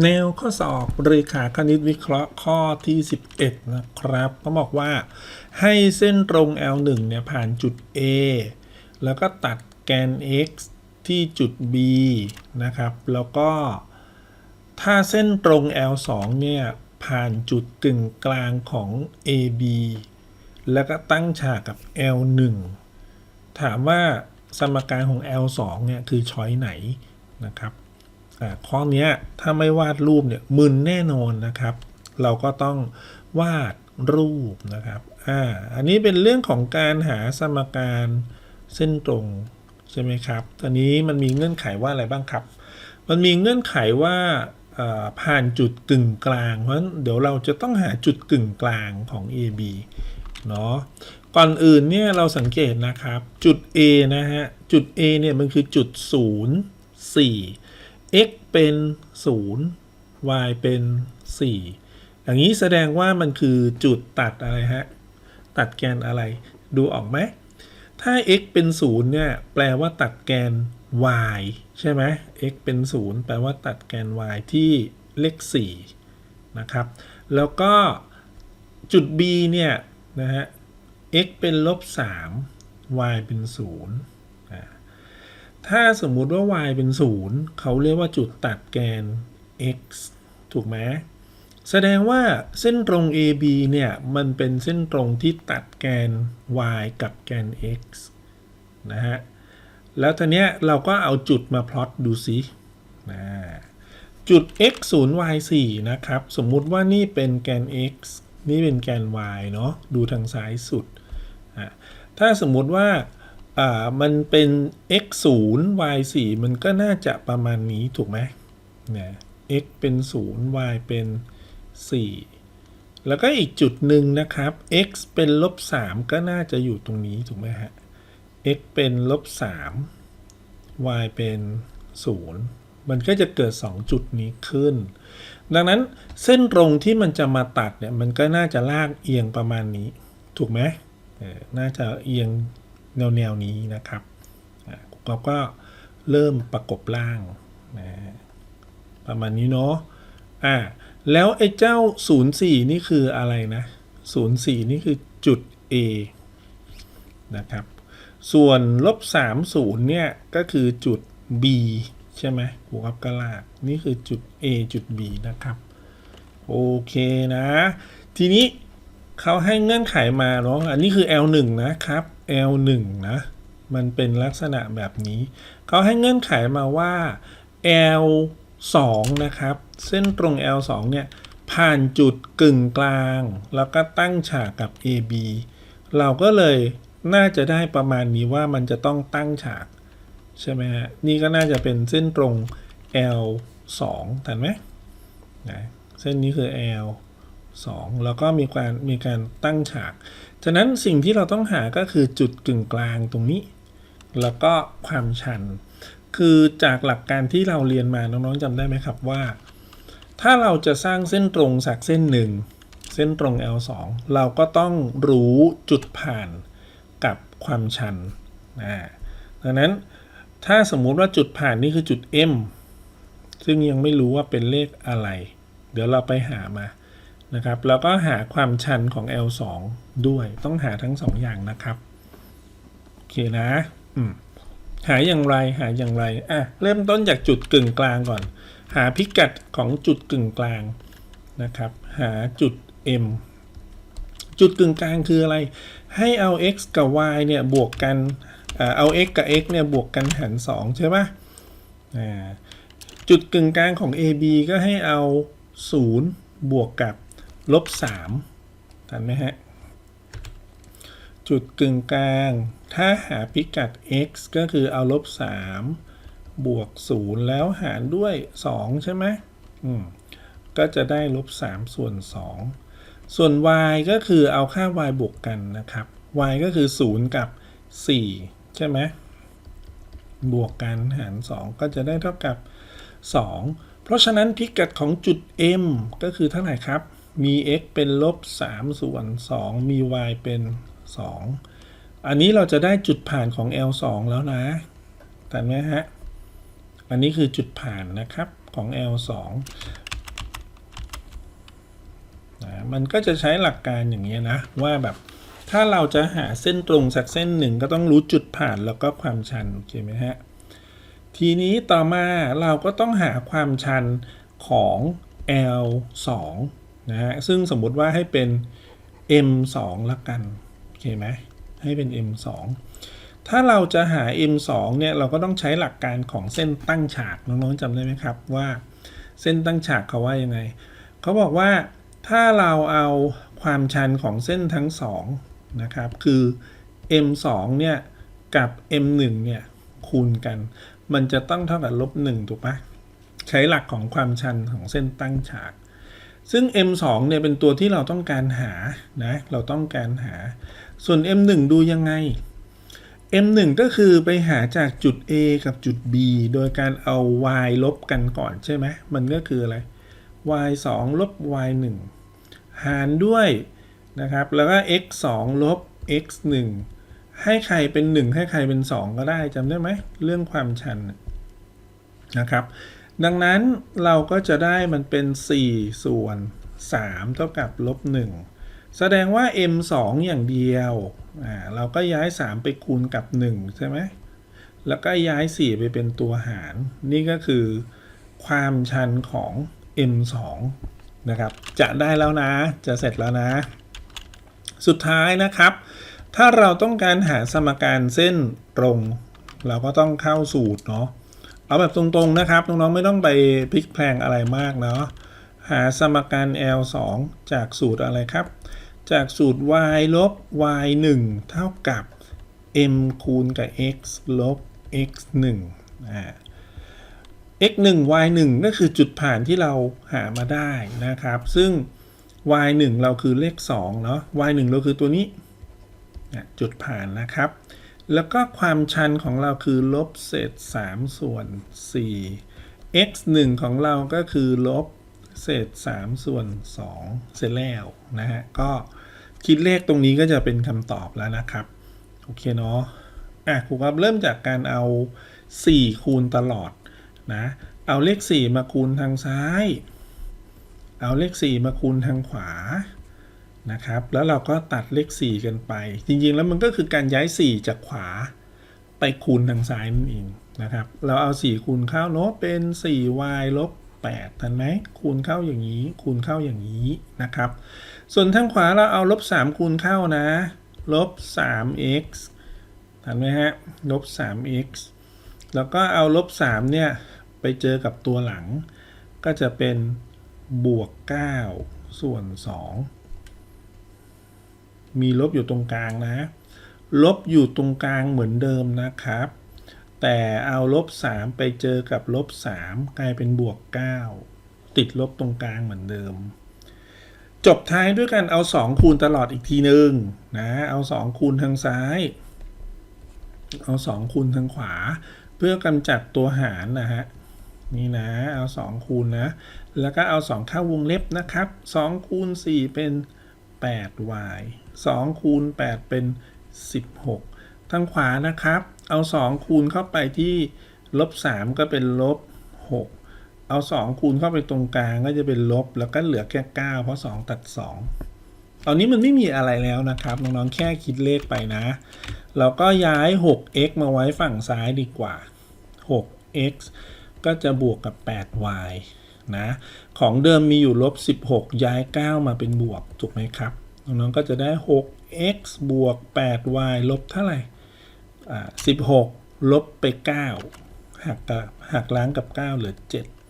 แนวข้อสอบเรขาคณิตวิเคราะห์ข้อที่ 11 นะครับก็บอกว่าให้เส้นตรง L1 เนี่ยผ่านจุด A แล้วก็ตัดแกน x ที่จุด B นะครับ แล้วก็ ถ้าเส้นตรง L2 เนี่ย ผ่านจุดกึ่งกลางของ AB แล้วก็ตั้งฉากกับ L1 ถามว่าสมการของ L2 เนี่ย คือช้อยไหนนะครับ ข้อเนี้ถ้าไม่วาดรูปเนี่ยมึนแน่นอนนะครับ เราก็ต้องวาดรูปนะครับอ่าอันนี้เป็นเรื่องของการหาสมการเส้นตรงใช่ไหมครับตอนนี้มันมีเงื่อนไขว่าอะไรบ้างครับ มันมีเงื่อนไขว่าอ่าผ่านจุดกึ่งกลาง เพราะฉะนั้นเดี๋ยวเราจะต้องหาจุดกึ่งกลางของ AB เนาะก่อนอื่นเนี่ยเราสังเกตนะครับจุด A นะฮะจุด A เนี่ยมันคือจุด 0 4 x เป็น 0 y เป็น 4 อย่างนี้แสดงว่ามันคือจุดตัดอะไรฮะ ตัดแกนอะไร ดูออกไหม ถ้า x เป็น 0 เนี่ย แปลว่าตัดแกน y ใช่ไหม x เป็น 0 แปลว่าตัดแกน y ที่เลข 4 นะครับ แล้วก็จุด b เนี่ย นะฮะ x เป็นลบ 3 y เป็น 0 ถ้าสมมุติว่า y เป็น 0 เขาเรียกว่าจุดตัดแกน x ถูกไหมแสดงว่าเส้นตรง AB เนี่ย มันเป็นเส้นตรงที่ตัดแกน y กับแกน x นะฮะ แล้วทีเนี้ยเราก็เอาจุดมาพลอตดูสินะจุด x 0 y 4นะครับ สมมุติว่านี่เป็นแกน x นี่เป็นแกน y เนาะ ดูทางซ้ายสุด ถ้าสมมุติว่า อ่ามันเป็น x 0 y 4มันก็น่าจะประมาณนี้ถูกไหมนะ x เป็น 0 y เป็น 4 แล้วก็อีกจุดหนึ่งนะครับ x เป็นลบ 3 ก็น่าจะอยู่ตรงนี้ถูกไหมฮะ x เป็นลบ 3 y เป็น 0 มันก็จะเกิด 2 จุดนี้ขึ้น ดังนั้นเส้นตรงที่มันจะมาตัดเนี่ย มันก็น่าจะลากเอียงประมาณนี้ ถูกไหมเออน่าจะเอียง แนวแนวๆนี้นะครับเราก็เริ่มประกบล่างนะประมาณนี้เนาะอ่าแล้วไอ้เจ้า 04 นี่คืออะไรนะ 04 นี่คือจุด A นะครับ ส่วนลบ 30 เนี่ย ก็คือจุด B ใช่ไหมหัวกับกระลากนี่คือจุด A จุด B นะครับ โอเคนะ ทีนี้เขาให้เงื่อนไขมาเนาะอันนี้คือ L1 นะครับ L1 นะ มันเป็นลักษณะแบบนี้ เขาให้เงื่อนไขมาว่า L2 นะครับ เส้นตรง L2 เนี่ย ผ่านจุดกึ่งกลาง แล้วก็ตั้งฉากกับ AB เราก็เลยน่าจะได้ประมาณนี้ว่ามันจะต้องตั้งฉาก ใช่ไหมฮะ นี่ก็น่าจะเป็นเส้นตรง L2 ทันไหมนะเส้นนี้คือ L 2 แล้วก็มีการมีการตั้งฉาก ฉะนั้นสิ่งที่เราต้องหาก็คือจุดกึ่งกลางตรงนี้ แล้วก็ความชัน คือจากหลักการที่เราเรียนมาน้องๆจำได้ไหมครับว่า ถ้าเราจะสร้างเส้นตรงสักเส้นหนึ่งเส้นตรง L2 เราก็ต้องรู้จุดผ่านกับความชันนะดังนั้นถ้าสมมุติว่าจุดผ่านนี่คือจุด M ซึ่งยังไม่รู้ว่าเป็นเลขอะไร เดี๋ยวเราไปหามา นะครับ แล้วก็หาความชันของ L2 ด้วยต้องหาทั้งสองอย่างนะครับ โอเคนะหาอย่างไรหาอย่างไรอะเริ่มต้นจากจุดกึ่งกลางก่อน หาพิกัดของจุดกึ่งกลางนะครับ หาจุด M จุดกึ่งกลางคืออะไร ให้เอา x กับ y เนี่ยบวกกันเอา x กับ x เนี่ยบวกกันหาร2ใช่ปะอ่าจุดกึ่งกลางของ AB ก็ให้เอา 0 บวกกับ ลบ3ทันไหมฮะ จุดกึ่งกลาง ถ้าหาพิกัด x ก็คือเอาลบ3บวก0แล้วหารด้วย2ใช่ไหมอืมก็จะได้ลบ3ส่วน2ส่วน y ก็คือเอาค่า y บวกกันนะครับ y ก็คือ 0 กับ 4 ใช่ไหม บวกกันหาร 2 ก็จะได้เท่ากับ 2 เพราะฉะนั้นพิกัดของจุด m ก็คือเท่าไหร่ครับ มี x เป็นลบ 3 ส่วน 2 มี y เป็น 2 อันนี้เราจะได้จุดผ่านของ L2 แล้วนะแต่ไหมฮะ อันนี้คือจุดผ่านนะครับของ L2 นะมันก็จะใช้หลักการอย่างนี้ยนะ ว่าแบบถ้าเราจะหาเส้นตรงสักเส้นหนึ่งก็ต้องรู้จุดผ่านแล้วก็ความชัน โอเคไหมฮะ ทีนี้ต่อมาเราก็ต้องหาความชันของ L 2 นะฮะซึ่งสมมุติว่าให้เป็น M 2 ละกันโอเคไหมให้เป็น M 2 ถ้าเราจะหา M 2 เนี่ยเราก็ต้องใช้หลักการของเส้นตั้งฉากน้องๆจำได้ไหมครับว่า เส้นตั้งฉากเขาว่ายังไงเขาบอกว่าถ้าเราเอาความชันของเส้นทั้งสองนะครับคือ M 2 เนี่ยกับ M 1 เนี่ยคูณกัน มันจะต้องเท่ากับลบ1ถูกปะใช้หลักของความชันของเส้นตั้งฉาก ซึ่ง M 2 เนี่ยเป็นตัวที่เราต้องการหานะเราต้องการหา ส่วน M 1 ดูยังไง M 1 ก็คือไปหาจากจุด A กับจุด B โดยการเอา y ลบกันก่อนใช่ไหมมันก็คืออะไร y 2ลบ y 1หารด้วยนะครับ แล้วก็ x 2ลบ x 1ให้ใครเป็น 1 ให้ใครเป็น 2 ก็ได้จำได้ไหม เรื่องความชันนะครับ ดังนั้นเราก็จะได้มันเป็น 4 ส่วน 3 เท่ากับลบ 1 แสดงว่า m 2 อย่างเดียว อ่า เราก็ย้าย 3 ไปคูณกับ 1 ใช่ไหม แล้วก็ย้าย 4 ไปเป็นตัวหาร นี่ก็คือความชันของ m 2นะครับ จะได้แล้วนะ จะเสร็จแล้วนะ สุดท้ายนะครับ ถ้าเราต้องการหาสมการเส้นตรง เราก็ต้องเข้าสูตรเนาะ เอาแบบตรงๆนะครับ น้องๆไม่ต้องไปพลิกแพลงอะไรมากเนาะ หาสมการ L 2จากสูตรอะไรครับ จากสูตร y ลบ y 1เท่ากับ m คูณกับ x ลบ x 1อ่า x 1 y 1ก็คือจุดผ่านที่เราหามาได้นะครับ ซึ่ง y 1เราคือเลข2เนาะ y 1เราคือตัวนี้ จุดผ่านนะครับ แล้วก็ความชันของเราคือลบเศษ 3 ส่วน 4 x 1 ของเราก็คือลบเศษ 3 ส่วน 2 เสร็จแล้วนะฮะ ก็คิดเลขตรงนี้ก็จะเป็นคำตอบแล้วนะครับ โอเคเนาะอะครูครับเริ่มจากการเอา 4 คูณตลอดนะ เอาเลข 4 มาคูณทางซ้าย เอาเลข 4 มาคูณทางขวา นะครับ แล้วเราก็ตัดเลข 4 กันไป จริงๆ แล้วมันก็คือการย้าย 4 จากขวาไปคูณทางซ้ายนั่นเองนะครับ เราเอา 4 คูณเข้าเนาะเป็น 4y ลบ8ทันไหมคูณเข้าอย่างนี้ คูณเข้าอย่างนี้นะครับ ส่วนทางขวาเราเอาลบ 3 คูณเข้านะลบ 3x ทันไหมฮะลบ 3x แล้วก็เอาลบ 3 เนี่ย ไปเจอกับตัวหลัง ก็จะเป็นบวก 9 ส่วน 2 มีลบอยู่ตรงกลางนะ ลบอยู่ตรงกลางเหมือนเดิมนะครับ แต่เอาลบ 3 ไปเจอกับลบ 3 กลายเป็นบวก 9 ติดลบตรงกลางเหมือนเดิม จบท้ายด้วยกันเอา 2 คูณตลอดอีกทีหนึ่งนะ เอา 2 คูณทางซ้าย เอา 2 คูณทางขวา เพื่อกำจัดตัวหารนะฮะนี่นะ เอา 2 คูณนะ แล้วก็เอา 2 เข้าวงเล็บนะครับ 2 คูณ 4 เป็น 8y 2 คูณ 8 เป็น 16 ทางขวานะครับ เอา 2 คูณเข้าไปที่ลบ 3 ก็เป็นลบ 6 เอา 2 คูณเข้าไปตรงกลางก็จะเป็นลบ แล้วก็เหลือแค่ 9 เพราะ 2 ตัด 2 ตอนนี้มันไม่มีอะไรแล้วนะครับ น้องๆ แค่คิดเลขไปนะ เราก็ย้าย 6x มาไว้ฝั่งซ้ายดีกว่า 6x ก็จะบวกกับ 8y นะ ของเดิมมีอยู่ลบ 16 ย้าย 9 มาเป็นบวก ถูกไหมครับ น้องๆก็จะได้ 6x บวก 8y ลบเท่าไหร่อ่า16 ลบไป 9หักกับหักล้างกับ 9 เหลือ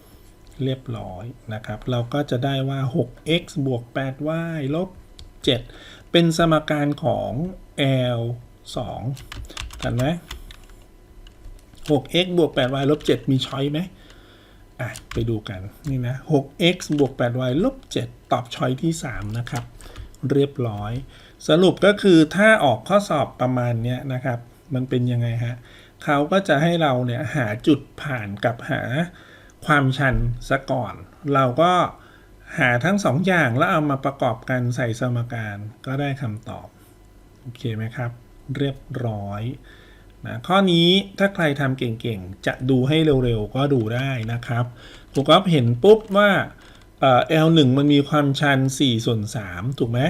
7 เรียบร้อยนะครับ เราก็จะได้ว่า 6x บวก 8y ลบ 7 เป็นสมการของ L 2กันไหม 6x บวก 8y ลบ 7 มีช้อยไหมอะ ไปดูกัน นี่นะ 6x บวก 8y ลบ 7 ตอบช้อยที่ 3 นะครับ เรียบร้อย สรุปก็คือถ้าออกข้อสอบประมาณนี้นะครับ มันเป็นยังไงฮะเขาก็จะให้เราเนี่ยหาจุดผ่านกับหาความชันซะก่อน เราก็หาทั้งสองอย่างแล้วเอามาประกอบกันใส่สมการก็ได้คำตอบ โอเคไหมครับ เรียบร้อยนะข้อนี้ถ้าใครทำเก่งๆ จะดูให้เร็วๆ ก็ดูได้นะครับครูก๊อฟเห็นปุ๊บว่า L1 มันมีความชัน 4 ส่วน 3 ถูกไหม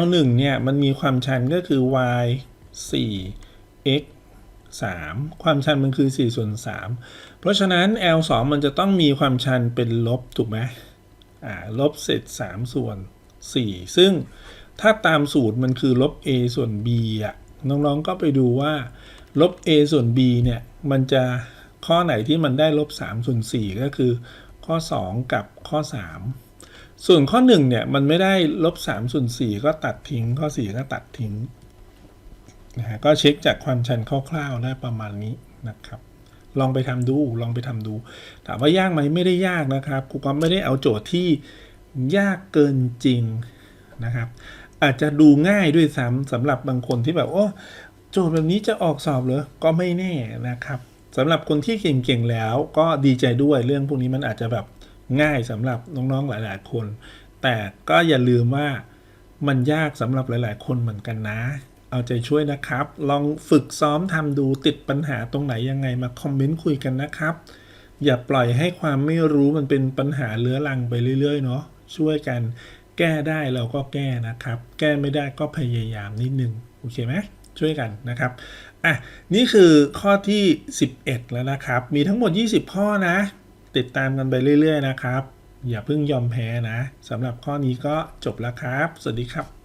L1 เนี่ยมันมีความชันก็คือ y 4 x 3 ความชันมันคือ 4 ส่วน 3 เพราะฉะนั้น L2 มันจะต้องมีความชันเป็นลบถูกไหมอ่าลบเศษ3ส่วน 4 ซึ่งถ้าตามสูตรมันคือลบ a ส่วน b อะน้องๆก็ไปดูว่าลบ a ส่วน b เนี่ยมันจะข้อไหนที่มันได้ลบ3ส่วน4ก็คือ ข้อ 2 กับข้อ 3 ส่วนข้อ1เนี่ยมันไม่ได้ลบ3ส่วน4ก็ตัดทิ้งข้อ 4 ก็ตัดทิ้งนะฮะก็เช็คจากความชันคร่าวๆได้ประมาณนี้นะครับ ลองไปทำดูลองไปทำดู ถามว่ายากไหมไม่ได้ยากนะครับครูก็ไม่ได้เอาโจทย์ที่ยากเกินจริงนะครับ อาจจะดูง่ายด้วยซ้ำสำหรับบางคนที่แบบโอ้โจทย์แบบนี้จะออกสอบเหรอก็ไม่แน่นะครับ สำหรับคนที่เก่งๆแล้วก็ดีใจด้วยเรื่องพวกนี้มันอาจจะแบบง่ายสำหรับน้องๆหลาย ๆ คน แต่ก็อย่าลืมว่ามันยากสำหรับหลาย ๆ คนเหมือนกันนะ เอาใจช่วยนะครับ ลองฝึกซ้อมทำดูติดปัญหาตรงไหนยังไงมาคอมเมนต์คุยกันนะครับ อย่าปล่อยให้ความไม่รู้มันเป็นปัญหาเลื้อรังไปเรื่อย ๆ เนาะช่วยกันแก้ได้เราก็แก้นะครับ แก้ไม่ได้ก็พยายามนิดนึง โอเคไหมช่วยกันนะครับ อะนี่คือข้อที่ 11 แล้วนะครับ มีทั้งหมด 20 ข้อนะ ติดตามกันไปเรื่อย ๆ นะครับ อย่าเพิ่งยอมแพ้นะสำหรับข้อนี้ก็จบแล้วครับ สวัสดีครับ